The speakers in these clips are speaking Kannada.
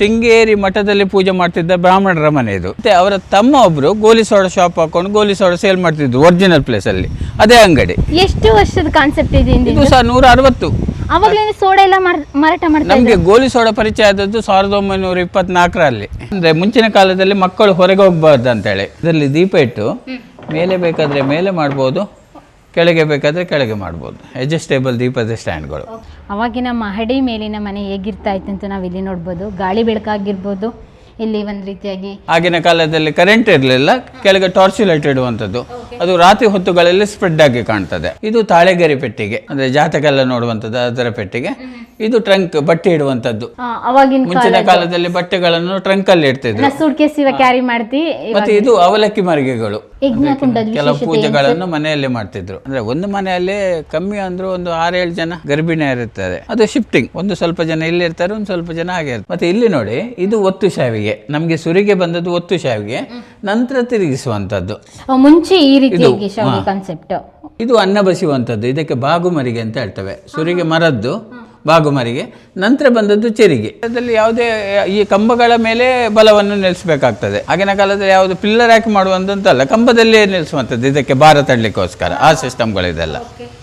ಶೃಂಗೇರಿ ಮಠದಲ್ಲಿ ಪೂಜೆ ಮಾಡ್ತಿದ್ದ ಬ್ರಾಹ್ಮಣರ ಮನೆ ಇದು. ಮತ್ತೆ ಅವರ ತಮ್ಮ ಒಬ್ರು ಗೋಲಿ ಸೋಡ ಶಾಪ್ ಹಾಕೊಂಡು ಗೋಲಿ ಸೋಡ ಸೇಲ್ ಮಾಡ್ತಿದ್ರು ಒರಿಜಿನಲ್ ಪ್ಲೇಸ್ ಅಲ್ಲಿ. ಅದೇ ಅಂಗಡಿ. ಎಷ್ಟು ವರ್ಷದ ಕಾನ್ಸೆಪ್ಟ್ ಇದೆ ಇದು ಸಹ ನೂರ ಅರವತ್ತು ಅವಾಗಲೇ ಸೋಡಾ ಎಲ್ಲ ಮಾರಾಟ ನಮಗೆ ಗೋಲಿ ಸೋಡ ಪರಿಚಯ ಆದದ್ದು ಸಾವಿರದ ಒಂಬೈನೂರ ಇಪ್ಪತ್ನಾಲ್ಕರಲ್ಲಿ. ಅಂದ್ರೆ ಮುಂಚಿನ ಕಾಲದಲ್ಲಿ ಮಕ್ಕಳು ಹೊರಗೆ ಹೋಗ್ಬಾರ್ದು ಅಂತೇಳಿ. ಇದರಲ್ಲಿ ದೀಪ ಇಟ್ಟು ಮೇಲೆ ಬೇಕಾದ್ರೆ ಮೇಲೆ ಮಾಡ್ಬೋದು ಕೆಳಗೆ ಬೇಕಾದರೆ ಕೆಳಗೆ ಮಾಡ್ಬೋದು. ಅಡ್ಜಸ್ಟೇಬಲ್ ದೀಪದ ಸ್ಟ್ಯಾಂಡ್ಗಳು ಅವಾಗಿನ ಮಹಡಿ ಮೇಲಿನ ಮನೆ ಹೇಗಿರ್ತಾ ಇತ್ತು ಅಂತ ನಾವು ಇಲ್ಲಿ ನೋಡ್ಬೋದು. ಗಾಳಿ ಬೆಳಕಾಗಿರ್ಬೋದು. ಇಲ್ಲಿ ಒಂದು ರೀತಿಯಾಗಿ ಆಗಿನ ಕಾಲದಲ್ಲಿ ಕರೆಂಟ್ ಇರಲಿಲ್ಲ ಕೆಳಗೆ ಟಾರ್ಚ್ ಲೈಟ್ ಇಡುವಂಥದ್ದು. ಅದು ರಾತ್ರಿ ಹೊತ್ತುಗಳಲ್ಲಿ ಸ್ಪ್ರೆಡ್ ಆಗಿ ಕಾಣ್ತದೆ. ಇದು ತಾಳೆಗರಿ ಪೆಟ್ಟಿಗೆ ಅಂದ್ರೆ ಜಾತಕ ಎಲ್ಲ ನೋಡುವಂಥದ್ದು ಅದರ ಪೆಟ್ಟಿಗೆ. ಇದು ಟ್ರಂಕ್ ಬಟ್ಟೆ ಇಡುವಂಥದ್ದು. ಅವಾಗಿನ ಮುಂಚಿನ ಕಾಲದಲ್ಲಿ ಬಟ್ಟೆಗಳನ್ನು ಟ್ರಂಕ್ ಅಲ್ಲಿ ಇಡ್ತಿದ್ರು. ಕ್ಯಾರಿ ಮಾಡ್ತಿ ಮತ್ತೆ ಇದು ಅವಲಕ್ಕಿ ಮರಿಗೆಗಳು. ಕೆಲವು ಪೂಜೆಗಳನ್ನು ಮನೆಯಲ್ಲಿ ಮಾಡ್ತಿದ್ರು. ಅಂದ್ರೆ ಒಂದು ಮನೆಯಲ್ಲಿ ಕಮ್ಮಿ ಅಂದ್ರೂ ಒಂದು ಆರೇಳು ಜನ ಗರ್ಭಿಣಿ ಇರುತ್ತಾರೆ. ಅದು ಶಿಫ್ಟಿಂಗ್ ಒಂದು ಸ್ವಲ್ಪ ಜನ ಇಲ್ಲಿ ಇರ್ತಾರೆ ಒಂದು ಸ್ವಲ್ಪ ಜನ ಹಾಗೆ ಇರ್ತಾರೆ. ಮತ್ತೆ ಇಲ್ಲಿ ನೋಡಿ ಇದು ಒತ್ತು ಶಾವಿಗೆ. ನಮಗೆ ಸುರಿಗೆ ಬಂದದ್ದು ಒತ್ತು ಶಾವಿಗೆ. ನಂತರ ತಿರುಗಿಸುವಂತದ್ದು ಮುಂಚೆ ಈ ರೀತಿ ಕಾನ್ಸೆಪ್ಟ್ ಇದು ಅನ್ನ ಬಸಿಯುವಂಥದ್ದು. ಇದಕ್ಕೆ ಬಾಗುಮರಿಗೆ ಅಂತ ಹೇಳ್ತವೆ. ಸುರಿಗೆ ಮರದ್ದು. ಬಾಗುಮರಿಗೆ. ನಂತರ ಬಂದದ್ದು ಚೆರಿಗೆ. ಅದರಲ್ಲಿ ಯಾವುದೇ ಈ ಕಂಬಗಳ ಮೇಲೆ ಬಲವನ್ನು ನಿಲ್ಲಿಸಬೇಕಾಗ್ತದೆ. ಆಗಿನ ಕಾಲದಲ್ಲಿ ಯಾವುದು ಪಿಲ್ಲರ್ ಹಾಕಿ ಮಾಡುವಂತಲ್ಲ ಕಂಬದಲ್ಲೇ ನಿಲ್ಲಿಸುವಂಥದ್ದು ಇದಕ್ಕೆ ಭಾರ ತಳ್ಳಿಕ್ಕೋಸ್ಕರ ಆ ಸಿಸ್ಟಮ್ಗಳಿದೆಲ್ಲ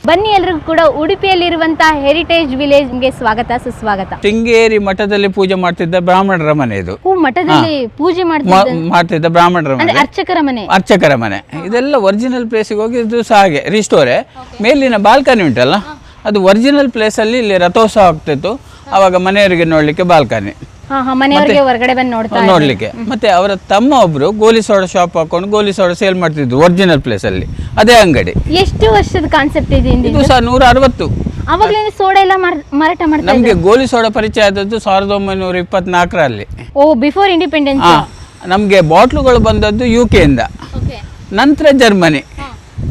ಬನ್ನಿ ಎಲ್ರಿಗೂ ಕೂಡ ಉಡುಪಿಯಲ್ಲಿರುವಂತಹ ಹೆರಿಟೇಜ್ ವಿಲೇಜ್ಗೆ ಸ್ವಾಗತ ಸುಸ್ವಾಗತ. ಶೃಂಗೇರಿ ಮಠದಲ್ಲಿ ಪೂಜೆ ಮಾಡ್ತಿದ್ದ ಬ್ರಾಹ್ಮಣರ ಮನೆ ಇದು. ಹೂ ಮಠದಲ್ಲಿ ಪೂಜೆ ಮಾ- ಮಾಡ್ತಿದ್ದ? ಬ್ರಾಹ್ಮಣರ ಮನೆ. ಅಂದ್ರೆ ಅರ್ಚಕರ ಮನೆ. ಅರ್ಚಕರ ಮನೆ. ಇದೆಲ್ಲ ಒರಿಜಿನಲ್ ಪ್ಲೇಸಿಗೆ ಹೋಗಿ ಇದು ಸಹ ಹಾಗೆ ರಿಸ್ಟೋರೆ ಮೇಲಿನ ಬಾಲ್ಕನಿ ಉಂಟಲ್ಲ? ಅದು ಒರಿಜಿನಲ್ ಪ್ಲೇಸಲ್ಲಿ ಇಲ್ಲಿ ರಥೋತ್ಸವ ಆಗ್ತಿತ್ತು. ಅವಾಗ ಮನೆಯವರಿಗೆ ನೋಡಲಿಕ್ಕೆ ಬಾಲ್ಕನಿ ಮನೆಯವರಿಗೆ ಹೊರಗಡೆ ಬಂದು ನೋಡ್ತಾ ನೋಡ್ಲಿಕ್ಕೆ. ಮತ್ತೆ ಅವರ ತಮ್ಮ ಒಬ್ರು ಗೋಲಿ ಸೋಡ ಶಾಪ್ ಹಾಕೊಂಡು ಗೋಲಿ ಸೋಡ ಸೇಲ್ ಮಾಡ್ತಿದ್ರು ಒರಿಜಿನಲ್ ಪ್ಲೇಸ್ ಅಲ್ಲಿ. ಅದೇ ಅಂಗಡಿ. ಎಷ್ಟು ವರ್ಷದ ಕಾನ್ಸೆಪ್ಟ್ ಇದೆ ಇದು ಸಹ ನೂರ ಅರವತ್ತು ಅವಾಗ್ಲೇನೆ ಸೋಡಾ ಎಲ್ಲ ಮಾರ್- ಮಾರಾಟ ಮಾಡ್ತಾ ನಮಗೆ ಗೋಲಿ ಸೋಡ ಪರಿಚಯ ಆದದ್ದು ಸಾವಿರದ ಒಂಬೈನೂರ ಇಪ್ಪತ್ನಾಲ್ಕರಲ್ಲಿ. ಓ ಬಿಫೋರ್ ಇಂಡಿಪೆಂಡೆನ್ಸ್ ನಮ್ಗೆ ನಮಗೆ ಬಾಟ್ಲುಗಳು ಬಂದದ್ದು ಯು ಕೆ ಇಂದ. ನಂತರ ಜರ್ಮನಿ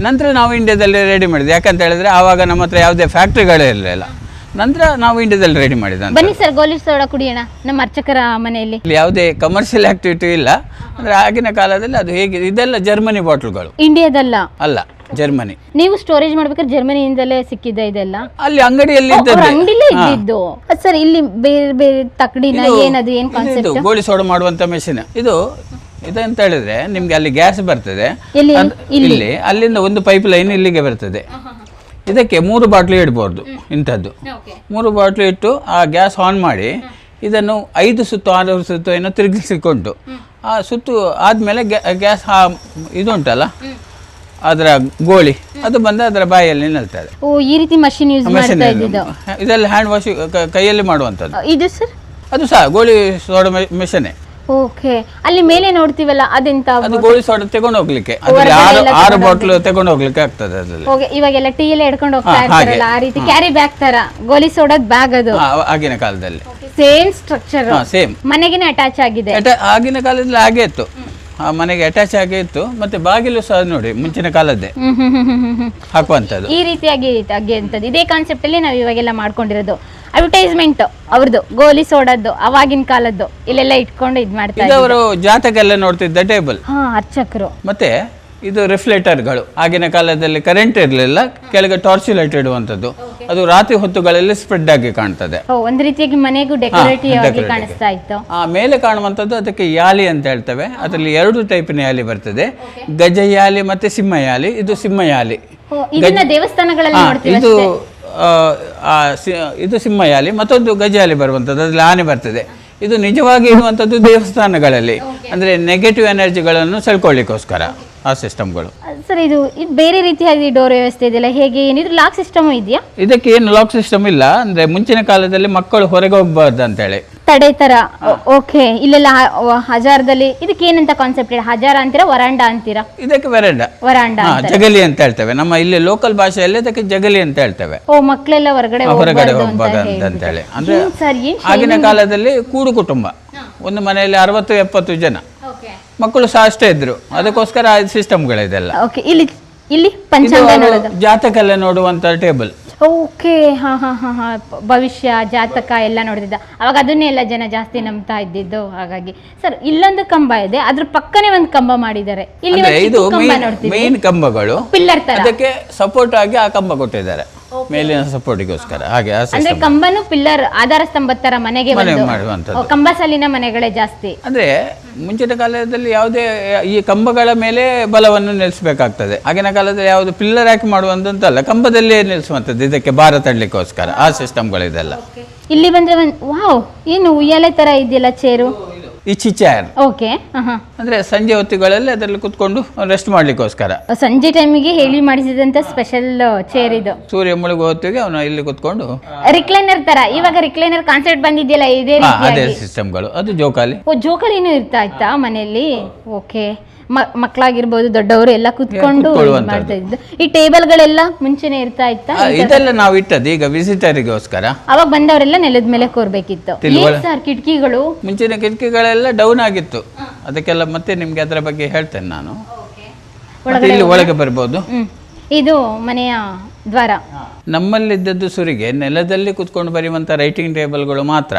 ನಂತರ ನಾವು ಇಂಡಿಯಾದಲ್ಲಿ ರೆಡಿ ಮಾಡಿದ್ವಿ ಯಾಕಂತ ಹೇಳಿದ್ರೆ ಆವಾಗ ನಮ್ಮ ಹತ್ರ ಯಾವುದೇ ಫ್ಯಾಕ್ಟ್ರಿಗಳೇ ಇರಲಿಲ್ಲ. ನಂತರ ನಾವು ಇಂಡಿಯಾದಲ್ಲಿ ರೆಡಿ ಮಾಡಿದ ಬನ್ನಿ ಸರ್ ಗೋಲಿ ಸೋಡಾ ಕುಡಿಯೋಣ ನಮ್ಮ ಅರ್ಚಕರ ಮನೆಯಲ್ಲಿ. ಇಲ್ಲಿ ಯಾವುದೇ ಕಮರ್ಷಿಯಲ್ ಆಕ್ಟಿವಿಟಿ ಇಲ್ಲ. ಅಂದ್ರೆ ಆಗಿನ ಕಾಲದಲ್ಲಿ ಅದು ಹೇಗೆ ಇದೆಲ್ಲ ಜರ್ಮನಿ ಬಾಟ್ಲುಗಳು ಇಂಡಿಯಾದಲ್ಲ? ಅಲ್ಲ ಜರ್ಮನಿ ನೀವು ಸ್ಟೋರೇಜ್ ಮಾಡ್ಬೇಕಾದ್ರೆ ಜರ್ಮನಿಯಿಂದಲೇ ಸಿಕ್ಕಿದ್ದ ಇದೆಲ್ಲ? ಅಲ್ಲಿ ಅಂಗಡಿಯಲ್ಲಿ ಇದ್ದದ್ದೇ. ಅಂಗಡಿಲೇ ಇದ್ದಿದ್ದು. ಸರ್ ಇಲ್ಲಿ ಬೇರೆ ಬೇರೆ ತಕಡಿನ ಏನದು ಏನ್ ಕಾನ್ಸೆಪ್ಟ್ ಇದು ಗೋಳಿ ಸೋಡ ಮಾಡುವಂತ ಮೆಷಿನ್ ಇದು ಇದಂತ ಹೇಳಿದ್ರೆ ನಿಮ್ಗೆ ಅಲ್ಲಿ ಗ್ಯಾಸ್ ಬರ್ತದೆ. ಅದ್- ಇಲ್ಲಿ. ಅಲ್ಲಿಂದ ಒಂದು ಪೈಪ್ ಲೈನ್ ಇಲ್ಲಿಗೆ ಬರ್ತದೆ. ಇದಕ್ಕೆ ಮೂರು ಬಾಟ್ಲು ಇಡ್ಬೋದು ಇಂಥದ್ದು. ಮೂರು ಬಾಟ್ಲು ಇಟ್ಟು ಆ ಗ್ಯಾಸ್ ಆನ್ ಮಾಡಿ ಇದನ್ನು ಐದು ಸುತ್ತು ಆರು ಸುತ್ತು ಏನೋ ತಿರುಗಿಸಿಕೊಂಡು ಆ ಸುತ್ತು ಆದಮೇಲೆ ಗ್ಯಾಸ್ ಇದು ಉಂಟಲ್ಲ ಅದರ ಗೋಳಿ. ಅದು ಬಂದು ಅದರ ಬಾಯಲ್ಲಿ ನಿಲ್ತದೆ. ಓ ಈ ರೀತಿ ಮಷಿನ್ ಯೂಸ್ ಮೆಷಿನ್ ಮಾಡ್ತಾ ಇದ್ದಿದ್ದು. ಇದೆಲ್ಲ ಹ್ಯಾಂಡ್ ವಾಶ್ ಕೈಯಲ್ಲಿ ಮಾಡುವಂಥದ್ದು. ಇದು ಸರ್ ಅದು ಸಹ ಗೋಳಿ ಸೋಡ ಮೆಷಿನೇ ಓಕೆ. ಅಲ್ಲಿ ಮೇಲೆ ನೋಡ್ತೀವಲ್ಲ ಅದೆಂತ ಅದು ಗೋಲಿ ಸೋಡಾ ತಗೊಂಡು ಹೋಗ್ಲಿಕ್ಕೆ. ಅದ್ರಲ್ಲಿ ಆರು ಆರು ಬಾಟ್ಲು ತಗೊಂಡು ಹೋಗ್ಲಿಕ್ಕೆ ಆಗ್ತದೆ ಅದ್ರಲ್ಲಿ. ಓಕೆ ಇವಾಗೆಲ್ಲ ಟೀ ಎಲ್ಲ ಹಿಡ್ಕೊಂಡು ಹೋಗ್ತಾ ಇರ್ತಾರಲ್ಲ ಆ ರೀತಿ ಕ್ಯಾರಿ ಬ್ಯಾಗ್ ತರ. ಗೋಲಿ ಸೋಡದ್ ಬ್ಯಾಗ್ ಅದು. ಆಗಿನ ಕಾಲದಲ್ಲಿ. ಸೇಮ್ ಸ್ಟ್ರಕ್ಚರ್ ಹಾ ಸೇಮ್ ಮನೆಗೆನೆ ಅಟ್ಯಾಚ್ ಆಗಿದೆ. ಆಗಿನ ಕಾಲದಲ್ಲಿ ಹಾಗೆ ಇತ್ತು. ಆ ಮನೆಗೆ ಅಟ್ಯಾಚ್ ಆಗಿ ಇತ್ತು ಮತ್ತೆ ಬಾಗಿಲು ಸಹ ನೋಡಿ ಮುಂಚಿನ ಕಾಲದ್ದೇ. ಹ್ಮ್ ಹ್ಮ್ ಹ್ಮ್ ಹ್ಮ್ ಹ್ಮ್ ಹ್ಮ್. ಹಾಕುವಂಥದ್ದು. ಈ ರೀತಿಯಾಗಿ ಅಂತದ್ದು ಇದೇ ಕಾನ್ಸೆಪ್ಟ್ ಅಲ್ಲಿ ನಾವು ಇವಾಗೆಲ್ಲ ಮಾಡ್ಕೊಂಡಿರೋದು. ಅಡ್ವರ್ಟೈಸ್ಮೆಂಟ್ ಅವ್ರದ್ದು ಗೋಲಿ ಸೋಡದ್ದು ಅವಾಗಿನ ಕಾಲದ್ದು ಇಲ್ಲೆಲ್ಲ ಇಟ್ಕೊಂಡು ಇದ್ ಮಾಡ್ತಾರೆ ಇದು ಅವರು ಜಾತಕ ಎಲ್ಲ ನೋಡ್ತಿದ್ದ ಟೇಬಲ್ ಹಾ ಅರ್ಚಕರು. ಮತ್ತೆ ಇದು ರಿಫ್ಲೆಕ್ಟರ್ಗಳು ಆಗಿನ ಕಾಲದಲ್ಲಿ ಕರೆಂಟ್ ಇರಲಿಲ್ಲ ಕೆಳಗೆ ಟಾರ್ಚ್ ಲೈಟ್ ಇಡುವಂಥದ್ದು. ಅದು ರಾತ್ರಿ ಹೊತ್ತುಗಳಲ್ಲಿ ಸ್ಪ್ರೆಡ್ ಆಗಿ ಕಾಣ್ತದೆ. ಓ ಒಂದ್ ರೀತಿಯಾಗಿ ಮನೆಗೂ ಡೆಕೋರೇಟಿವ್ ಆಗಿ ಕಾಣಿಸ್ತಾ ಇತ್ತು. ಆ ಮೇಲೆ ಕಾಣುವಂಥದ್ದು ಅದಕ್ಕೆ ಯಾಲಿ ಅಂತ ಹೇಳ್ತೇವೆ. ಅದರಲ್ಲಿ ಎರಡು ಟೈಪಿನ ಯಾಲಿ ಬರ್ತದೆ. ಗಜ ಯಾಲಿ ಮತ್ತೆ ಸಿಂಹ ಯಾಲಿ. ಇದು ಸಿಂಹ ಯಾಲಿ. ಓ, ಇದನ್ನ ದೇವಸ್ಥಾನಗಳಲ್ಲಿ ಹಾ, ನೋಡ್ತೀವಿ ಇದು ಆ, ಆ, ಸಿ- ಇದು ಸಿಂಹಯಾಲಿ ಮತ್ತೊಂದು ಗಜಯಾಲಿ ಬರುವಂಥದ್ದು. ಅದ್ರಲ್ಲಿ ಆನೆ ಬರ್ತದೆ. ಇದು ನಿಜವಾಗಿ ಇರುವಂಥದ್ದು ದೇವಸ್ಥಾನಗಳಲ್ಲಿ. ಅಂದ್ರೆ ನೆಗೆಟಿವ್ ಎನರ್ಜಿಗಳನ್ನು ಸೆಳ್ಕೊಳ್ಳಿಕ್ಕೋಸ್ಕರ. ಆ ಸಿಸ್ಟಮ್ಗಳು ಸರ್ ಇದು ಇದು ಬೇರೆ ರೀತಿಯಾಗಿ ಡೋರ್ ವ್ಯವಸ್ಥೆ ಇದೆಯಲ್ಲ ಹೇಗೆ ಏನಿದ್ರು ಲಾಕ್ ಸಿಸ್ಟಮ್ ಇದೆಯಾ? ಇದಕ್ಕೆ ಏನು ಲಾಕ್ ಸಿಸ್ಟಮ್ ಇಲ್ಲ ಅಂದ್ರೆ ಮುಂಚಿನ ಕಾಲದಲ್ಲಿ ಮಕ್ಕಳು ಹೊರಗೆ ಹೋಗ್ಬಾರ್ದು ಅಂತೇಳಿ. ತಡೆ ತರ ಓಕೆ. ಇಲ್ಲೆಲ್ಲ ಹ- ವ- ಹಜಾರದಲ್ಲಿ ಇದಕ್ಕೆ ಏನಂತ ಕಾನ್ಸೆಪ್ಟ್ ಇದೆ? ಹಜಾರ ಅಂತೀರಾ ವರಾಂಡ ಅಂತೀರಾ? ಇದಕ್ಕೆ ವರಾಂಡ. ವರಾಂಡ ಜಗಲಿ ಅಂತ ಹೇಳ್ತೇವೆ. ನಮ್ಮ ಇಲ್ಲಿ ಲೋಕಲ್ ಭಾಷೆಯಲ್ಲಿ ಅದಕ್ಕೆ ಜಗಲಿ ಅಂತ ಹೇಳ್ತೇವೆ. ಓ ಮಕ್ಕಳೆಲ್ಲ ಹೊರಗಡೆ ಹೊರಗಡೆ ಹೋಗ್ಬಾರ್ದು ಅಂತ ಹೋಗ್ಬಾರ್ದು ಅಂತೇಳಿ. ಅಂದ್ರೆ ಏನ್ ಸರ್ ಏನ್ ಆಗಿನ ಕಾಲದಲ್ಲಿ ಕೂಡು ಕುಟುಂಬ. ಒಂದು ಮನೆಯಲ್ಲಿ ಅರವತ್ತು ಎಪ್ಪತ್ತು ಜನ. ಮಕ್ಕಳು ಸಹ ಅಷ್ಟೇ ಇದ್ರು. ಅದಕ್ಕೋಸ್ಕರ ಸಿಸ್ಟಮ್ಗಳಿದೆಲ್ಲ ಓಕೆ ಇಲ್ಲಿ ಇಲ್ಲಿ ಪಂಚಾಂಗ ಅವರು ನೋಡೋದು. ಜಾತಕ ಎಲ್ಲ ನೋಡುವಂತ ಟೇಬಲ್ ಓಕೆ ಹಾ ಹಾ ಹಾ ಹಾ. ಭವಿಷ್ಯ ಜಾತಕ ಎಲ್ಲ ನೋಡ್ತಿದ್ದ. ಅವಾಗ ಅದನ್ನೇ ಎಲ್ಲ ಜನ ಜಾಸ್ತಿ ನಂಬ್ತಾ ಇದ್ದಿದ್ದು. ಹಾಗಾಗಿ ಸರ್ ಇಲ್ಲೊಂದು ಕಂಬ ಇದೆ. ಅದ್ರ ಪಕ್ಕನೆ ಒಂದು ಕಂಬ ಮಾಡಿದ್ದಾರೆ. ಇಲ್ಲಿ ಅಂದ್ರೆ ಒಂದು ಇದು ಚಿಕ್ಕ ಕಂಬ ಮೇನ್ ಕಂಬಗಳು. ಪಿಲ್ಲರ್ ತರ. ಅದಕ್ಕೆ ಸಪೋರ್ಟ್ ಆಗಿ ಆ ಕಂಬ ಕೊಟ್ಟಿದ್ದಾರೆ. ಮೇಲಿನ ಸಪೋರ್ಟಿಗೋಸ್ಕರ ಹಾಗೆ ಆ ಅಂದ್ರೆ ಸಿಸ್ಟಮ್ ಕಂಬನು ಪಿಲ್ಲರ್ ಆಧಾರ ಸ್ತಂಭ ತರ ಮನೆಗೆ ಮನೆ ಒಂದು ಮಾಡುವಂಥದ್ದು. ಓ, ಕಂಬ ಸಾಲಿನ ಮನೆಗಳೇ ಜಾಸ್ತಿ. ಅಂದರೆ ಮುಂಚಿನ ಕಾಲದಲ್ಲಿ ಯಾವುದೇ, ಈ ಕಂಬಗಳ ಮೇಲೆ ಬಲವನ್ನು ನಿಲ್ಲಿಸಬೇಕಾಗ್ತದೆ. ಆಗಿನ ಕಾಲದಲ್ಲಿ ಯಾವುದು ಪಿಲ್ಲರ್ ಹಾಕಿ ಮಾಡುವಂತಲ್ಲ ಕಂಬದಲ್ಲೇ ನಿಲ್ಲಿಸುವಂಥದ್ದು ಇದಕ್ಕೆ ಭಾರ ತಳ್ಳಿಕ್ಕೋಸ್ಕರ ಆ ಸಿಸ್ಟಮ್ಗಳಿದೆಲ್ಲ ಇಲ್ಲಿ ಬಂದ್ರೆ ವಾವ್ ಏನು ಉಯ್ಯಾಲೆ ತರ ಇದೆಯಲ್ಲ ಚೇರು ಇಚ್ಚಿ ಚೇರ್ ಓಕೆ ಅಂದ್ರೆ ಸಂಜೆ ಹೊತ್ತುಗಳಲ್ಲಿ ಅದರಲ್ಲಿ ಕುತ್ಕೊಂಡು ರೆಸ್ಟ್ ಮಾಡ್ಲಿಕ್ಕೋಸ್ಕರ. ಸಂಜೆ ಟೈಮಿಗೆ ಹೇಳಿ ಮಾಡಿಸಿದಂತ ಸ್ಪೆಷಲ್ ಚೇರ್ ಇದು. ಸೂರ್ಯ ಮುಳುಗುವ ಹೊತ್ತಿಗೆ ಅವನು ಇಲ್ಲಿ ಕುತ್ಕೊಂಡು. ರಿಕ್ಲೈನರ್ ತರ. ಇವಾಗ ರಿಕ್ಲೈನರ್ ಕಾನ್ಸೆಪ್ಟ್ ಬಂದಿದೆಯಲ್ಲ ಇದೇ ಹಾ, ಅದೇ ರೀತಿಯಾಗಿ ಸಿಸ್ಟಮ್ಗಳು ಅದು ಜೋಕಾಲಿ. ಓ ಜೋಕಾಲಿನೂ ಇರ್ತಾ ಇತ್ತಾ ಮನೆಯಲ್ಲಿ? ಓಕೆ ಮಕ್ಕಳಾಗಿರ್ಬೋದು ದೊಡ್ಡವರು ಎಲ್ಲ ಕುತ್ಕೊಂಡು ಕುತ್ಕೊಳ್ಳುವಂಥದ್ದು. ಮಾಡ್ತಾ ಇದ್ದು. ಈ ಟೇಬಲ್ಗಳೆಲ್ಲ ಮುಂಚೆನೆ ಇರ್ತಾ ಇತ್ತಾ? ಆ, ಇದೆಲ್ಲ ನಾವು ಇಟ್ಟದ್ದು. ಈಗ ವಿಸಿಟರಿಗೋಸ್ಕರ ಅವಾಗ ಬಂದವರೆಲ್ಲ ನೆಲದ ಮೇಲೆ ಕೋರ್ಬೇಕಿತ್ತು. ಏನ್ ಸರ್ ಕಿಟಕಿಗಳು? ಮುಂಚಿನ ಕಿಟಕಿಗಳೆಲ್ಲ ಡೌನ್ ಆಗಿತ್ತು. ಅದಕ್ಕೆಲ್ಲ ಮತ್ತೆ ನಿಮ್ಗೆ ಅದರ ಬಗ್ಗೆ ಹೇಳ್ತೇನೆ ನಾನು. ಮತ್ತೆ ಇಲ್ಲಿ ಒಳಗೆ ಬರ್ಬೋದು. ಹ್ಮ್. ಇದು ಮನೆಯ ದ್ವಾರ. ನಮ್ಮಲ್ಲಿದ್ದದ್ದು ಸುರಿಗೆ ನೆಲದಲ್ಲಿ ಕುತ್ಕೊಂಡು ಬರೆಯುವಂಥ ರೈಟಿಂಗ್ ಟೇಬಲ್ಗಳು ಮಾತ್ರ.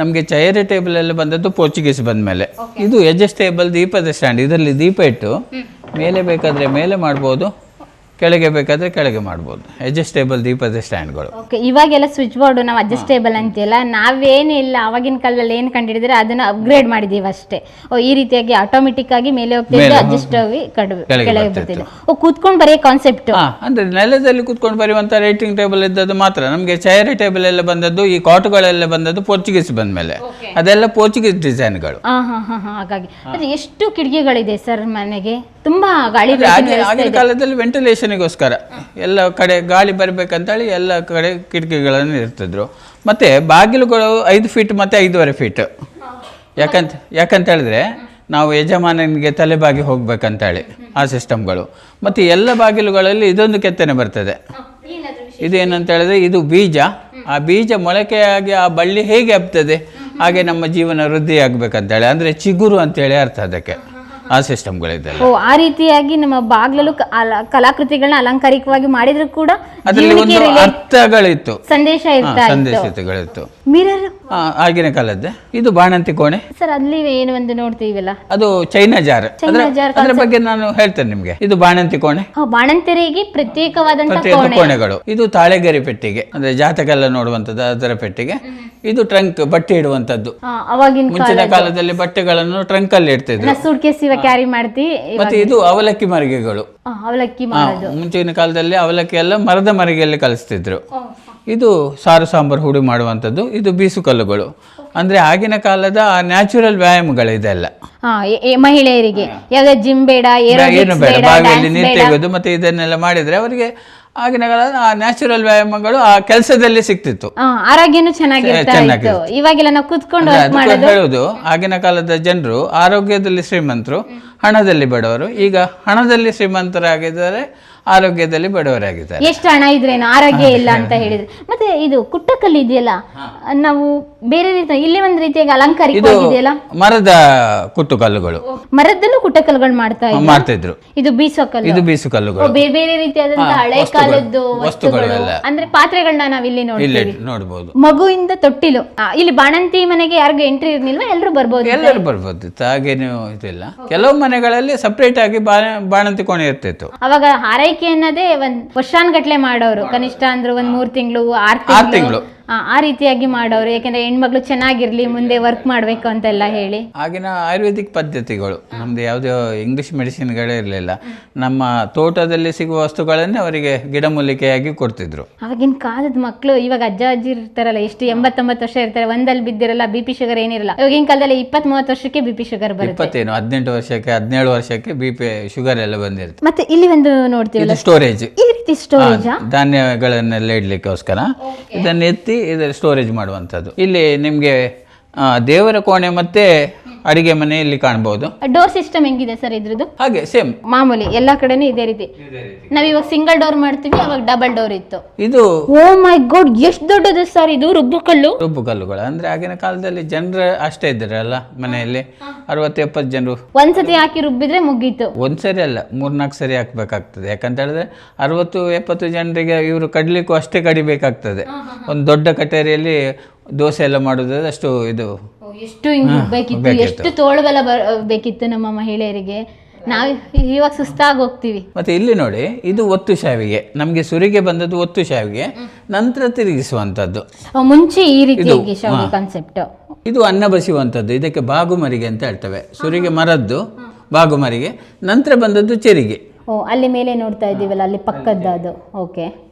ನಮಗೆ ಚೈರ್ ಟೇಬಲ್ ಎಲ್ಲ ಬಂದದ್ದು ಪೋರ್ಚುಗೀಸ್ ಬಂದ ಮೇಲೆ ಇದು ಅಡ್ಜಸ್ಟೇಬಲ್ ದೀಪದ ಸ್ಟ್ಯಾಂಡ್ ಇದರಲ್ಲಿ ದೀಪ ಇಟ್ಟು ಮೇಲೆ ಬೇಕಾದರೆ ಮೇಲೆ ಮಾಡ್ಬೋದು. ಕೆಳಗೆ ಬೇಕಾದ್ರೆ ಕೆಳಗೆ ಮಾಡ್ಬೋದು. ಅಡ್ಜಸ್ಟೇಬಲ್ ದೀಪದ ಸ್ಟ್ಯಾಂಡ್ಗಳು ಓಕೆ ಇವಾಗೆಲ್ಲ ಸ್ವಿಚ್ ಬೋರ್ಡ್ ನಾವು ಅಡ್ಜಸ್ಟೇಬಲ್ ಅಂತೆಲ್ಲ ನಾವೇನಿಲ್ಲ ಆವಾಗಿನ ಕಾಲದಲ್ಲಿ ಏನು ಕಂಡಿಡಿದ್ರೆ ಅದನ್ನ ಅಪ್ಗ್ರೇಡ್ ಮಾಡಿದೀವಿ ಅಷ್ಟೇ. ಓ ಈ ರೀತಿಯಾಗಿ ಆಟೋಮೆಟಿಕ್ ಆಗಿ ಮೇಲೆ ಹೋಗ್ತಿದ್ದೆ ಮೇಲೆ, ಅಡ್ಜಸ್ಟ್ ಆಗಿ ಕಡು ಕೆಳಗೆ ಕೆಳಗೆ ಬರ್ತಿತ್ತು. ಓ ಕೂತ್ಕೊಂಡು ಬರೀ ಕಾನ್ಸೆಪ್ಟ್ ಅಂದ್ರೆ ಅಂದರೆ ನೆಲದಲ್ಲಿ ಕೂತ್ಕೊಂಡು ಬರೆಯುವಂಥ ರೈಟಿಂಗ್ ಟೇಬಲ್ ಇದ್ದದ್ದು ಮಾತ್ರ. ನಮಗೆ ಚೇರ್ ಟೇಬಲ್ ಎಲ್ಲ ಬಂದದ್ದು ಈ ಕಾಟುಗಳೆಲ್ಲ ಬಂದದ್ದು ಪೋರ್ಚುಗೀಸ್ ಬಂದ ಮೇಲೆ ಅದೆಲ್ಲ ಪೋರ್ಚುಗೀಸ್ ಡಿಸೈನ್ಗಳು ಹಾ ಹಾ ಹಾ ಹಾ ಹಾಗಾಗಿ. ಅದು ಎಷ್ಟು ಕಿಟಕಿಗಳಿದೆ ಸರ್ ಮನೆಗೆ? ತುಂಬಾ ಗಾಳಿ ಬೆಳಕಿನ ಆಗಿನ ಕಾಲದಲ್ಲಿ ವೆಂಟಿಲೇಷನ್ಗೋಸ್ಕರ ಎಲ್ಲ ಕಡೆ ಗಾಳಿ ಬರಬೇಕಂತೇಳಿ ಎಲ್ಲ ಕಡೆ ಕಿಟಕಿಗಳನ್ನು ಇರ್ತಿದ್ರು. ಮತ್ತೆ ಬಾಗಿಲುಗಳು ಐದು ಫೀಟ್ ಮತ್ತೆ ಐದೂವರೆ ಫೀಟ್ ಯಾಕಂತ ಯಾಕಂತ ಹೇಳಿದ್ರೆ ನಾವು ಯಜಮಾನನಿಗೆ ತಲೆಬಾಗಿ ಹೋಗ್ಬೇಕಂತೇಳಿ ಆ ಸಿಸ್ಟಮ್ಗಳು ಮತ್ತು ಎಲ್ಲ ಬಾಗಿಲುಗಳಲ್ಲಿ ಇದೊಂದು ಕೆತ್ತನೆ ಬರ್ತದೆ. ಇದು ಏನಂತ ಹೇಳಿದ್ರೆ ಇದು ಬೀಜ. ಆ ಬೀಜ ಮೊಳಕೆಯಾಗಿ ಆ ಬಳ್ಳಿ ಹೇಗೆ ಹಬ್ತದೆ? ಹಾಗೆ ನಮ್ಮ ಜೀವನ ವೃದ್ಧಿ ಆಗ್ಬೇಕಂತೇಳಿ ಅಂದರೆ ಚಿಗುರು ಅಂತೇಳಿ ಅರ್ಥ ಅದಕ್ಕೆ. ಆ ಸಿಸ್ಟಮ್ಗಳಿದೆಲ್ಲ ಓ ಆ ರೀತಿಯಾಗಿ ನಮ್ಮ ಬಾಗ್ಲಲ್ಲೂ ಕ- ಅಲ- ಕಲಾಕೃತಿಗಳನ್ನ ಅಲಂಕಾರಿಕವಾಗಿ ಮಾಡಿದ್ರು ಕೂಡ ಅದರಲ್ಲಿ ಒಂದು relate ಅರ್ಥಗಳಿತ್ತು. ಸಂದೇಶ ಹಾ, ಇರ್ತಾ ಇತ್ತು. ಸಂದೇಶಗಳಿತ್ತು ಮಿರರ್ ಆ, ಆಗಿನ ಕಾಲದ ಇದು ಬಾಣಂತಿ ಕೋಣೆ? ಸರ್ ಅಲ್ಲಿ ಏನು ಒಂದು ನೋಡ್ತೀವಲ್ಲ. ಅದು ಚೈನಾ ಜಾರ್. ಚೈನಾ ಅದ್ರ ಜಾರ್ ಅದ್ರ ಬಗ್ಗೆ ನಾನು ಹೇಳ್ತೇನೆ ನಿಮ್ಗೆ. ಇದು ಬಾಣಂತಿ ಕೋಣೆ. ಆ, ಬಾಣಂತಿಯರಿಗೆ ಪ್ರತ್ಯೇಕವಾದಂತ ಪ್ರತಿಯೊಂದು ಕೋಣೆಗಳು. ಇದು ತಾಳೆಗರಿ ಪೆಟ್ಟಿಗೆ. ಅಂದ್ರೆ ಜಾತಕ ಎಲ್ಲ ನೋಡುವಂಥದ್ದು ಅದರ ಪೆಟ್ಟಿಗೆ. ಇದು ಟ್ರಂಕ್ ಬಟ್ಟೆ ಇಡುವಂತದ್ದು ಆ, ಅವಾಗಿನ ಮುಂಚಿನ ಕಾಲದಲ್ಲಿ ಬಟ್ಟೆಗಳನ್ನು ಟ್ರಂಕ್ ಅಲ್ಲಿ ಇಡ್ತಿದ್ರು. ಇವಾಗ ಕ್ಯಾರಿ ಮಾಡ್ತಿ ಮತ್ತೆ ಇದು ಅವಲಕ್ಕಿ ಮರಿಗೆಗಳು. ಆ, ಅವಲಕ್ಕಿ ಮಾಡೋದು. ಮುಂಚಿನ ಕಾಲದಲ್ಲಿ ಅವಲಕ್ಕಿ ಎಲ್ಲ ಮರದ ಮರಿಗೆಯಲ್ಲಿ ಕಲಿಸ್ತಿದ್ರು. ಇದು ಸಾರು ಸಾಂಬಾರು ಹುಡಿ ಮಾಡುವಂಥದ್ದು ಇದು ಬೀಸು ಕಲ್ಲುಗಳು. ಅಂದರೆ ಆಗಿನ ಕಾಲದ ಆ ನ್ಯಾಚುರಲ್ ವ್ಯಾಯಾಮಗಳು ಇದೆಲ್ಲ ಹಾ ಎ- ಎ- ಮಹಿಳೆಯರಿಗೆ. ಯಾವ್ದು ಜಿಮ್ ಬೇಡ ಏನು ಬೇಡ ಬೇಡ ಬಾವಿಯಲ್ಲಿ dance ನೀರು ಬೇಡ. ತೆಗೆದು ಮತ್ತೆ ಇದನ್ನೆಲ್ಲ ಮಾಡಿದ್ರೆ ಅವರಿಗೆ ಆಗಿನ ಕಾಲದ ಆ ನ್ಯಾಚುರಲ್ ವ್ಯಾಯಾಮಗಳು ಆ ಕೆಲಸದಲ್ಲಿ ಸಿಕ್ತಿತ್ತು. ಆರೋಗ್ಯನೂ ಚೆನ್ನಾಗಿ ಇತ್ತು. ಚೆನ್ನಾಗಿರ್ತು. ಇವಾಗೆಲ್ಲ ನಾವು ಕುತ್ಕೊಂಡು ಅದಕ್ಕೆ ಮಾಡೋದು. ಹೇಳುವುದು ಆಗಿನ ಕಾಲದ ಜನರು ಆರೋಗ್ಯದಲ್ಲಿ ಶ್ರೀಮಂತರು ಹಣದಲ್ಲಿ ಬಡವರು. ಈಗ ಹಣದಲ್ಲಿ ಶ್ರೀಮಂತರಾಗಿದ್ದಾರೆ ಆರೋಗ್ಯದಲ್ಲಿ ಬಡವರಾಗಿದ್ದಾರೆ. ಎಷ್ಟು ಹಣ ಇದ್ರೇನು? ಆರೋಗ್ಯ ಇಲ್ಲ ಅಂತ ಹೇಳಿದ್ರೆ. ಮತ್ತೆ ಇದು ಕುಟ್ಟಕಲ್ಲು ಇದೆಯಲ್ಲ ನಾವು ಬೇರೆ ರೀತಿ ಇಲ್ಲಿ ಒಂದ್ ರೀತಿಯಾಗಿ ಇದು ಅಲಂಕಾರಿಕವಾಗಿದೆಯಲ್ಲ ಮರದ ಕುಟ್ಟುಕಲ್ಲುಗಳು ಮರದಲ್ಲೂ ಕುಟ್ಟಕಲ್ಲುಗಳು ಮಾಡ್ತಾ ಇದ್ರು ಮಾಡ್ತಿದ್ರು. ಇದು ಬೀಸೋ ಕಲ್ಲು? ಇದು ಬೀಸು ಕಲ್ಲುಗಳು. ಬೇರೆ ಬೇರೆ ರೀತಿಯಾದಂತಹ ಹಳೆ ವಸ್ತುಗಳು. ಕಾಲದ್ದು ವಸ್ತುಗಳು. ಅಂದ್ರೆ ಪಾತ್ರೆಗಳನ್ನ ನಾವು ಇಲ್ಲಿ ನೋಡ್ತೀವಿ. ನೋಡ್ಬೋದು. ಮಗುವಿಂದ ತೊಟ್ಟಿಲು. ಆ, ಇಲ್ಲಿ ಬಾಣಂತಿ ಮನೆಗೆ ಯಾರಿಗೂ ಎಂಟ್ರಿ ಇರ್ಲಿಲ್ವಾ? ಎಲ್ಲರೂ ಬರ್ಬೋದು ಎಲ್ಲರೂ ಬರ್ಬೋದು. ಹಾಗೇನು ಇದಿಲ್ಲ. ಕೆಲವು ಮನೆಗಳಲ್ಲಿ ಸಪ್ರೇಟ್ ಆಗಿ ಬಾಣ ಬಾಣಂತಿ ಕೋಣೆ ಇರ್ತಿತ್ತು. ಅವಾಗ ಹಾರೈಕೆ ಅನ್ನೋದೇ ಒಂದ್ ವರ್ಷಾನ್ಗಟ್ಲೆ ಮಾಡೋರು. ಕನಿಷ್ಠ ಅಂದ್ರೆ ಒಂದ್ ಮೂರ್ ತಿಂಗಳು ಆರ್ ತಿಂಗಳು. ಆ ರೀತಿಯಾಗಿ ಮಾಡೋರು ಯಾಕಂದ್ರೆ ಹೆಣ್ಮಕ್ಳು ಚೆನ್ನಾಗಿರ್ಲಿ ಮುಂದೆ ವರ್ಕ್ ಮಾಡ್ಬೇಕು ಅಂತೆಲ್ಲ ಹೇಳಿ. ಆಗಿನ ಆಯುರ್ವೇದಿಕ್ ಪದ್ಧತಿಗಳು ನಮ್ದು ಯಾವುದೇ ಇಂಗ್ಲಿಷ್ ಮೆಡಿಸಿನ್ಗಳೇ ಇರಲಿಲ್ಲ. ನಮ್ಮ ತೋಟದಲ್ಲಿ ಸಿಗುವ ವಸ್ತುಗಳನ್ನೇ ಅವರಿಗೆ ಗಿಡಮೂಲಿಕೆಯಾಗಿ ಕೊಡ್ತಿದ್ರು. ಆಗಿನ ಕಾಲದ ಮಕ್ಕಳು ಇವಾಗ ಅಜ್ಜ ಅಜ್ಜಿ ಇರ್ತಾರಲ್ಲ ಎಷ್ಟು ಎಂಬತ್ತೊಂಬತ್ತು ವರ್ಷ ಇರ್ತಾರೆ ಒಂದಲ್ಲಿ ಬಿದ್ದಿರಲ್ಲ ಬಿ ಪಿ ಶುಗರ್ ಏನಿರಲ್ಲ. ಇವಾಗಿನ ಕಾಲದಲ್ಲಿ ಇಪ್ಪತ್ತ್ ಮೂವತ್ತು ವರ್ಷಕ್ಕೆ ಬಿ ಪಿ ಶುಗರ್ ಬರುತ್ತೆ. ಇಪ್ಪತ್ತೇನು ಹದಿನೆಂಟು ವರ್ಷಕ್ಕೆ ಹದಿನೇಳು ವರ್ಷಕ್ಕೆ ಬಿ ಪಿ ಶುಗರ್ ಎಲ್ಲ ಬಂದಿರುತ್ತೆ. ಮತ್ತೆ ಇಲ್ಲಿ ಒಂದು ನೋಡ್ತೀವಿ ಸ್ಟೋರೇಜ್ ಈ ರೀತಿ ಸ್ಟೋರೇಜ್ ಧಾನ್ಯಗಳನ್ನೆಲ್ಲ ಇಡ್ಲಿಕ್ಕೋಸ್ಕರ. ಇದನ್ನ ಎತ್ತಿ ಇದರ ಸ್ಟೋರೇಜ್ ಮಾಡುವಂಥದ್ದು. ಇಲ್ಲಿ ನಿಮಗೆ ದೇವರ ಕೋಣೆ ಮತ್ತೆ ಅಡಿಗೆ ಮನೆಯಲ್ಲಿ ಕಾಣಬಹುದು ಡೋರ್ ಸಿಸ್ಟಮ್ ಹೆಂಗಿದೆ ಸರ್ ಇದ್ರದ್ದು? ಹಾಗೆ ಸೇಮ್ ಮಾಮೂಲಿ ಎಲ್ಲಾ ಕಡೆನೂ ಇದೇ ರೀತಿ. ನಾವ್ ಇವಾಗ ಸಿಂಗಲ್ ಡೋರ್ ಮಾಡ್ತೀವಿ ಅವಾಗ ಡಬಲ್ ಡೋರ್ ಇತ್ತು. ಇದು ಓ ಮೈ ಗಾಡ್ ಎಷ್ಟು ದೊಡ್ಡದು ಸರ್ ಇದು ರುಬ್ಬುಕಲ್ಲು ರುಬ್ಬು ಕಲ್ಲುಗಳು. ಅಂದ್ರೆ ಆಗಿನ ಕಾಲದಲ್ಲಿ ಜನರು ಅಷ್ಟೇ ಇದ್ರಲ್ಲ ಮನೆಯಲ್ಲಿ? ಅರವತ್ತು ಎಪ್ಪತ್ತು ಜನರು. ಒಂದ್ಸತಿ ಹಾಕಿ ರುಬ್ಬಿದ್ರೆ ಮುಗೀತು. ಒಂದ್ಸರಿ ಅಲ್ಲ ಮೂರ್ನಾಲ್ಕು ಸರಿ ಹಾಕ್ಬೇಕಾಗ್ತದೆ. ಯಾಕಂತ ಹೇಳಿದ್ರೆ ಅರವತ್ತು ಎಪ್ಪತ್ತು ಜನರಿಗೆ ಇವರು ಕಡ್ಲಿಕ್ಕೂ ಅಷ್ಟೇ ಕಡಿಬೇಕಾಗ್ತದೆ. ಒಂದು ದೊಡ್ಡ ಕಟೇರಿಯಲ್ಲಿ ದೋಸೆ ಎಲ್ಲ ಮಾಡೋದಾದ್ರೆ ಅಷ್ಟು ಇದು. ಎಷ್ಟು ಹಿಂಗ್ ಬೇಕಿತ್ತು? ಎಷ್ಟು ತೋಳುಬಲ ಬರ್- ಬೇಕಿತ್ತು ನಮ್ಮ ಮಹಿಳೆಯರಿಗೆ? ನಾವು ಇವಾಗ ಸುಸ್ತಾಗಿ ಹೋಗ್ತೀವಿ. ಮತ್ತೆ ಇಲ್ಲಿ ನೋಡಿ ಇದು ಒತ್ತು ಶಾವಿಗೆ. ನಮಗೆ ಸುರಿಗೆ ಬಂದದ್ದು ಒತ್ತು ಶಾವಿಗೆ. ನಂತರ ತಿರುಗಿಸುವಂತದ್ದು ಮುಂಚೆ ಈ ರೀತಿ ಕಾನ್ಸೆಪ್ಟ್ ಇದು ಅನ್ನ ಬಸಿಯುವಂಥದ್ದು. ಇದಕ್ಕೆ ಬಾಗುಮರಿಗೆ ಅಂತ ಹೇಳ್ತವೆ. ಸುರಿಗೆ ಮರದ್ದು ಬಾಗುಮರಿಗೆ ನಂತರ ಬಂದದ್ದು ಚೆರಿಗೆ. ಓ ಅಲ್ಲಿ ಮೇಲೆ ನೋಡ್ತಾ ಇದ್ದೀವಲ್ಲ ಅಲ್ಲಿ ಪಕ್ಕದ್ದು ಅದು. ಓಕೆ.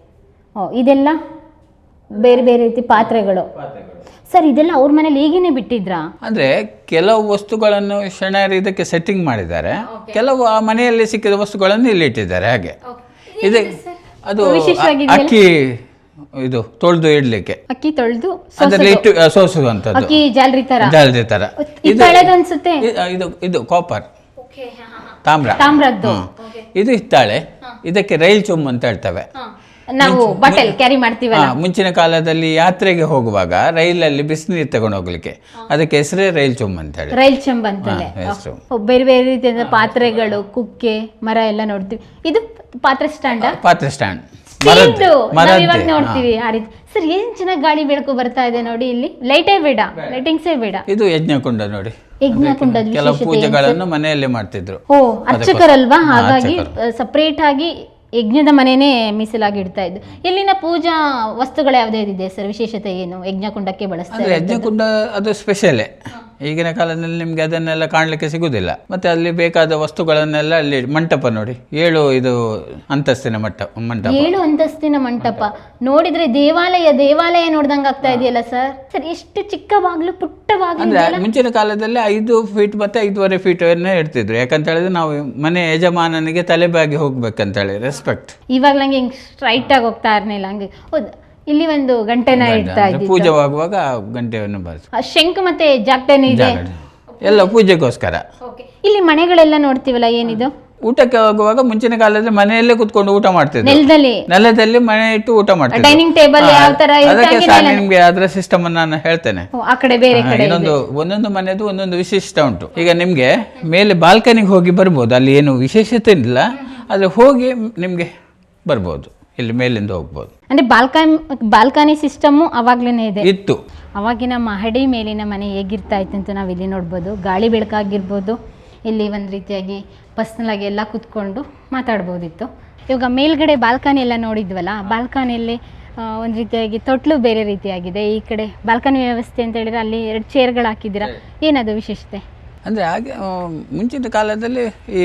ಓ ಇದೆಲ್ಲ ಬೇರೆ ಬೇರೆ ರೀತಿ ಪಾತ್ರೆಗಳು. ಸರ್ ಇದೆಲ್ಲ ಅವ್ರ ಮನೇಲಿ ಈಗೇನೆ ಬಿಟ್ಟಿದ್ರಾ? ಅಂದ್ರೆ ಕೆಲವು ವಸ್ತುಗಳನ್ನು ಶಣರ್ ಇದಕ್ಕೆ ಸೆಟ್ಟಿಂಗ್ ಮಾಡಿದ್ದಾರೆ. ಕೆಲವು ಆ ಮನೆಯಲ್ಲಿ ಸಿಕ್ಕಿದ ವಸ್ತುಗಳನ್ನು ಇಲ್ಲಿ ಇಟ್ಟಿದ್ದಾರೆ ಹಾಗೆ. ಇದೆ ಅದು ವಿಶೇಷವಾಗಿದೆಯಲ್ಲ? ಅಕ್ಕಿ ಇದು ತೊಳೆದು ಇಡ್ಲಿಕ್ಕೆ. ಅಕ್ಕಿ ತೊಳೆದು ಅದರಲ್ಲಿ ಇಟ್ಟು ಸೋಸುವಂಥದ್ದು. ಅಕ್ಕಿ ಜಾಲರಿ ತರ. ಜಾಲರಿ ತರ. ಇದು ಅನ್ಸುತ್ತೆ ಇ- ಇದು ಇದು ಕಾಪರ್ ತಾಮ್ರ. ತಾಮ್ರದ್ದು. ಇದು ಹಿತ್ತಾಳೆ. ಇದಕ್ಕೆ ರೈಲ್ ಚುಮ್ ಅಂತ ಹೇಳ್ತೇವೆ. ನಾವು ಬಾಟಲ್ ಕ್ಯಾರಿ ಮಾಡ್ತೀವಲ್ಲ. ಮುಂಚಿನ ಕಾಲದಲ್ಲಿ ಯಾತ್ರೆಗೆ ಹೋಗುವಾಗ ರೈಲಲ್ಲಿ ಬಿಸಿನೀರು ತಗೊಂಡು ಹೋಗ್ಲಿಕ್ಕೆ ಅದಕ್ಕೆ ಹೆಸರೇ ರೈಲ್ ಚೊಂಬು ಅಂತ ಹೇಳಿ. ರೈಲ್ ಚೆಂಬ್ ಅಂತಲೇ. ಬೇರೆ ಬೇರೆ ರೀತಿಯ ಪಾತ್ರೆಗಳು ಕುಕ್ಕೆ ಮರ ಎಲ್ಲ ನೋಡ್ತೀವಿ. ಇದು ಪಾತ್ರೆ ಸ್ಟ್ಯಾಂಡ್? ಪಾತ್ರೆ ಸ್ಟ್ಯಾಂಡ್. ಇವಾಗ ನೋಡ್ತೀವಿ ಆ ರೀತಿ. ಸರ್ ಏನ್ ಚೆನ್ನಾಗಿ ಗಾಳಿ ಬೆಳಕು ಬರ್ತಾ ಇದೆ ನೋಡಿ ಇಲ್ಲಿ? ಲೈಟೇ ಬೇಡ ಲೈಟಿಂಗ್ಸೇ ಬೇಡ. ಇದು ಯಜ್ಞಕುಂಡ ನೋಡಿ. ಕೆಲವು ಪೂಜೆಗಳನ್ನು ಮನೆಯಲ್ಲೇ ಮಾಡ್ತಿದ್ರು. ಓ ಅರ್ಚಕರಲ್ವಾ? ಹಾಗಾಗಿ ಸಪ್ರೇಟ್ ಆಗಿ ಯಜ್ಞದ ಮನೆನೇ ಮೀಸಲಾಗಿ ಇಡ್ತಾ ಇದ್ದು. ಇಲ್ಲಿನ ಪೂಜಾ ವಸ್ತುಗಳು ಯಾವುದೇ ಇದೆ ಸರ್? ವಿಶೇಷತೆ ಏನು? ಯಜ್ಞಕುಂಡಕ್ಕೆ ಬಳಸ್ತಾರೆ ಯಜ್ಞಕುಂಡ ಅದು ಸ್ಪೆಷಲೇ ಈಗಿನ ಕಾಲದಲ್ಲಿ ನಿಮ್ಗೆ ಅದನ್ನೆಲ್ಲ ಕಾಣಲಿಕ್ಕೆ ಸಿಗುದಿಲ್ಲ. ಮತ್ತೆ ಅಲ್ಲಿ ಬೇಕಾದ ವಸ್ತುಗಳನ್ನೆಲ್ಲ ಅಲ್ಲಿ ಮಂಟಪ ನೋಡಿ. ಏಳು ಇದು ಅಂತಸ್ತಿನ ಮಂಟಪ ಮಂಟಪ. ಏಳು ಅಂತಸ್ತಿನ ಮಂಟಪ. ನೋಡಿದ್ರೆ ದೇವಾಲಯ ದೇವಾಲಯ ನೋಡ್ದಂಗೆ ಆಗ್ತಾ ಇದೆಯಲ್ಲ ಸರ್ ಸರ್ ಎಷ್ಟು ಚಿಕ್ಕ ಬಾಗ್ಲು ಪುಟ್ಟ ಬಾಗ್ಲು ಅಂದ್ರೆ ಮುಂಚಿನ ಕಾಲದಲ್ಲಿ ಐದು ಫೀಟ್ ಮತ್ತೆ ಐದೂವರೆ ಫೀಟ್ ಇಡ್ತಿದ್ರು ಯಾಕಂತ ಹೇಳಿದ್ರೆ ನಾವು ಮನೆ ಯಜಮಾನನಿಗೆ ತಲೆಬಾಗಿ ಹೋಗ್ಬೇಕಂತ ಹೇಳಿ ರೆಸ್ಪೆಕ್ಟ್ ಇವಾಗ ನಂಗೆ ಹಿಂಗೆ ಸ್ಟ್ರೈಟ್ ಆಗಿ ಹೋಗ್ತಾ ಇರ್ಲಿಲ್ಲ ಹಂಗೆ. ಹೌದು ಇಲ್ಲಿ ಒಂದು ಗಂಟೆನ ಇಡ್ತಾ ಇದ್ದೀವಿ. ಪೂಜೆವಾಗುವಾಗ ಗಂಟೆಯನ್ನು ಬಾರಿಸಿ ಆ ಶಂಖ ಮತ್ತೆ ಜಾಗಟೆನ ಇದೆ? ಎಲ್ಲ ಪೂಜೆಗೋಸ್ಕರ. ಇಲ್ಲಿ ಮನೆಗಳೆಲ್ಲ ನೋಡ್ತೀವಲ್ಲ ಏನಿದು? ಊಟಕ್ಕೆ ಹೋಗುವಾಗ ಮುಂಚಿನ ಕಾಲದಲ್ಲಿ ಮನೆಯಲ್ಲೇ ಕುತ್ಕೊಂಡು ಊಟ ಮಾಡ್ತಿದ್ರು. ನೆಲದಲ್ಲಿ? ನೆಲದಲ್ಲಿ ಮನೆ ಇಟ್ಟು ಊಟ ಮಾಡ್ತಾರೆ ಡೈನಿಂಗ್ ಟೇಬಲ್ ಯಾವ ತರ ಇರುತ್ತೆ ಅದಕ್ಕೆ ಹಂಗೆ ನಿಮಗೆ ನಿಮ್ಗೆ ಅದರ ಸಿಸ್ಟಮ್ ನಾನು ಹೇಳ್ತೇನೆ. ಓ, ಆ ಕಡೆ ಬೇರೆ ಹಾ, ಕಡೆ ಇನ್ನೊಂದು ಒಂದೊಂದು ಮನೆದು ಒಂದೊಂದು ವಿಶಿಷ್ಟ ಉಂಟು. ಈಗ ನಿಮ್ಗೆ ಮೇಲೆ ಬಾಲ್ಕನಿಗೆ ಹೋಗಿ ಬರ್ಬೋದು. ಅಲ್ಲಿ ಏನು ವಿಶೇಷತೆ ಇಲ್ಲ. ಆದರೆ ಹೋಗಿ ನಿಮ್ಗೆ ಬರ್ಬೋದು. ಇಲ್ಲಿ ಮೇಲಿಂದ ಹೋಗ್ಬೋದು. ಅಂದ್ರೆ ಬಾಲ್ಕನ್ ಬಾಲ್ಕನಿ ಸಿಸ್ಟಮ್ ಅವಾಗ್ಲೇನೆ ಇದೆ. ಇತ್ತು. ಅವಾಗಿನ ಮಹಡಿ ಮೇಲಿನ ಮನೆ ಹೇಗಿರ್ತಾ ಇತ್ತು ಅಂತ ನಾವು ಇಲ್ಲಿ ನೋಡ್ಬೋದು. ಗಾಳಿ ಬೆಳಕಾಗಿರ್ಬೋದು. ಇಲ್ಲಿ ಒಂದು ರೀತಿಯಾಗಿ ಪರ್ಸ್ನಲ್ ಆಗಿ ಎಲ್ಲ ಕೂತ್ಕೊಂಡು ಮಾತಾಡ್ಬೋದಿತ್ತು. ಇವಾಗ ಮೇಲ್ಗಡೆ ಬಾಲ್ಕನಿ ಎಲ್ಲ ನೋಡಿದ್ವಲ್ಲ ಬಾಲ್ಕನಿಯಲ್ಲಿ ಒಂದು ರೀತಿಯಾಗಿ ತೊಟ್ಲು ಬೇರೆ ರೀತಿಯಾಗಿದೆ. ಈ ಕಡೆ ಬಾಲ್ಕನಿ ವ್ಯವಸ್ಥೆ ಅಂತ ಹೇಳಿದ್ರೆ ಅಲ್ಲಿ ಎರಡು ಚೇರ್ಗಳು ಹಾಕಿದ್ದೀರಾ? ಏನದು ವಿಶೇಷತೆ? ಅಂದರೆ ಹಾಗೆ ಮುಂಚಿನ ಕಾಲದಲ್ಲಿ ಈ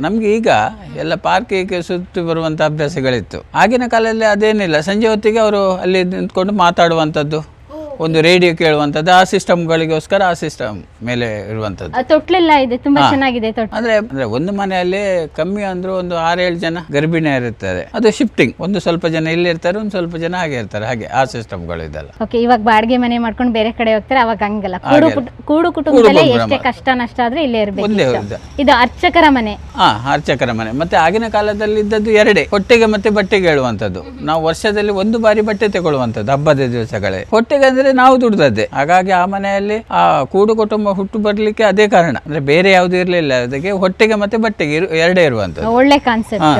ನಮಗೆ ಈಗ ಎಲ್ಲ ಪಾರ್ಕಿಗೆ ಸುತ್ತಿ ಬರುವಂಥ ಅಭ್ಯಾಸಗಳಿತ್ತು. ಆಗಿನ ಕಾಲದಲ್ಲಿ ಅದೇನಿಲ್ಲ. ಸಂಜೆ ಹೊತ್ತಿಗೆ ಅವರು ಅಲ್ಲಿ ನಿಂತ್ಕೊಂಡು ಮಾತಾಡುವಂಥದ್ದು ಒಂದು ರೇಡಿಯೋ ಕೇಳುವಂತದ್ದು ಆ ಸಿಸ್ಟಮ್ಗಳಿಗೋಸ್ಕರ ಆ ಸಿಸ್ಟಮ್ ಮೇಲೆ ಇರುವಂತದ್ದು ತೊಟ್ಲೆಲ್ಲ ಇದೆ ತುಂಬಾ ಚೆನ್ನಾಗಿದೆ ತೊಟ್ಲು. ಅಂದ್ರೆ ಅಂದ್ರೆ ಒಂದು ಮನೆಯಲ್ಲಿ ಕಮ್ಮಿ ಅಂದ್ರೂ ಒಂದು ಆರೇಳು ಜನ ಗರ್ಭಿಣಿ ಇರುತ್ತದೆ ಅದು ಶಿಫ್ಟಿಂಗ್ ಒಂದು ಸ್ವಲ್ಪ ಜನ ಇಲ್ಲಿ ಇರ್ತಾರೆ ಒಂದು ಸ್ವಲ್ಪ ಜನ ಹಾಗೆ ಇರ್ತಾರೆ. ಹಾಗೆ ಆ ಸಿಸ್ಟಮ್ಗಳು ಇದೆಲ್ಲ. ಓಕೆ ಇವಾಗ ಬಾಡಿಗೆ ಮನೆ ಮಾಡ್ಕೊಂಡು ಬೇರೆ ಕಡೆ ಹೋಗ್ತಾರೆ ಅವಾಗ ಹಂಗಲ್ಲ. ಕೂಡು ಕುಟ್- ಕೂಡು ಕುಟುಂಬದಲ್ಲೇ ಎಷ್ಟೇ ಕಷ್ಟ ನಷ್ಟ ಆದ್ರೆ ಇಲ್ಲೇ ಇರ್ಬೇಕು ಒಂದೇ ಇದೆ ಇದು ಅರ್ಚಕರ ಮನೆ. ಹಾ ಅರ್ಚಕರ ಮನೆ. ಮತ್ತೆ ಆಗಿನ ಕಾಲದಲ್ಲಿ ಇದ್ದದ್ದು ಎರಡೇ. ಹೊಟ್ಟೆಗೆ ಮತ್ತೆ ಬಟ್ಟೆಗೆ ಹೇಳುವಂಥದ್ದು ನಾವು ವರ್ಷದಲ್ಲಿ ಒಂದು ಬಾರಿ ಬಟ್ಟೆ ತಗೊಳ್ಳುವಂಥದ್ದು ಹಬ್ಬದ ದಿವಸಗಳೇ ಹೊಟ್ಟೆಗೆ ಅಂದ್ರೆ ನಾವು ದುಡ್ದದ್ದೆ. ಹಾಗಾಗಿ ಆ ಮನೆಯಲ್ಲಿ ಆ ಕೂಡು ಕುಟುಂಬ ಹುಟ್ಟು ಬರ್ಲಿಕ್ಕೆ ಅದೇ ಕಾರಣ. ಅಂದ್ರೆ ಬೇರೆ ಯಾವುದು ಇರಲಿಲ್ಲ. ಅದಕ್ಕೆ ಹೊಟ್ಟೆಗೆ ಮತ್ತೆ ಬಟ್ಟೆಗೆ ಇರು- ಎರಡೇ ಇರುವಂತ ಒಳ್ಳೆ ಕಾನ್ಸೆಪ್ಟ್